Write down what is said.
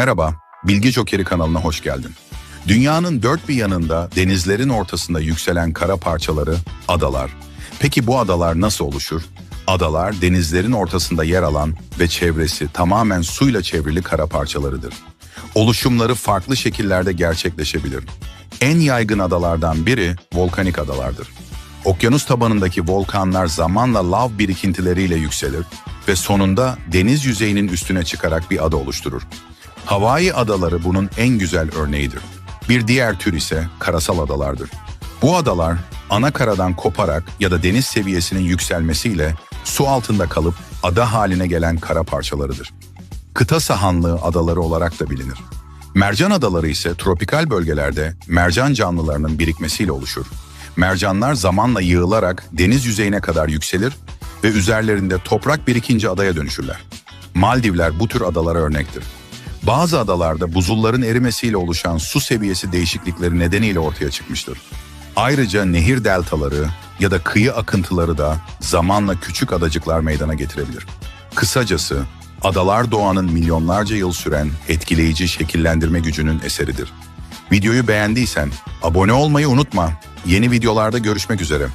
Merhaba, Bilgi Jokeri kanalına hoş geldin. Dünyanın dört bir yanında denizlerin ortasında yükselen kara parçaları adalar. Peki bu adalar nasıl oluşur? Adalar denizlerin ortasında yer alan ve çevresi tamamen suyla çevrili kara parçalarıdır. Oluşumları farklı şekillerde gerçekleşebilir. En yaygın adalardan biri volkanik adalardır. Okyanus tabanındaki volkanlar zamanla lav birikintileriyle yükselir ve sonunda deniz yüzeyinin üstüne çıkarak bir ada oluşturur. Hawaii adaları bunun en güzel örneğidir. Bir diğer tür ise karasal adalardır. Bu adalar ana karadan koparak ya da deniz seviyesinin yükselmesiyle su altında kalıp ada haline gelen kara parçalarıdır. Kıta sahanlığı adaları olarak da bilinir. Mercan adaları ise tropikal bölgelerde mercan canlılarının birikmesiyle oluşur. Mercanlar zamanla yığılarak deniz yüzeyine kadar yükselir ve üzerlerinde toprak birikince adaya dönüşürler. Maldivler bu tür adalara örnektir. Bazı adalarda buzulların erimesiyle oluşan su seviyesi değişiklikleri nedeniyle ortaya çıkmıştır. Ayrıca nehir deltaları ya da kıyı akıntıları da zamanla küçük adacıklar meydana getirebilir. Kısacası adalar doğanın milyonlarca yıl süren etkileyici şekillendirme gücünün eseridir. Videoyu beğendiysen abone olmayı unutma. Yeni videolarda görüşmek üzere.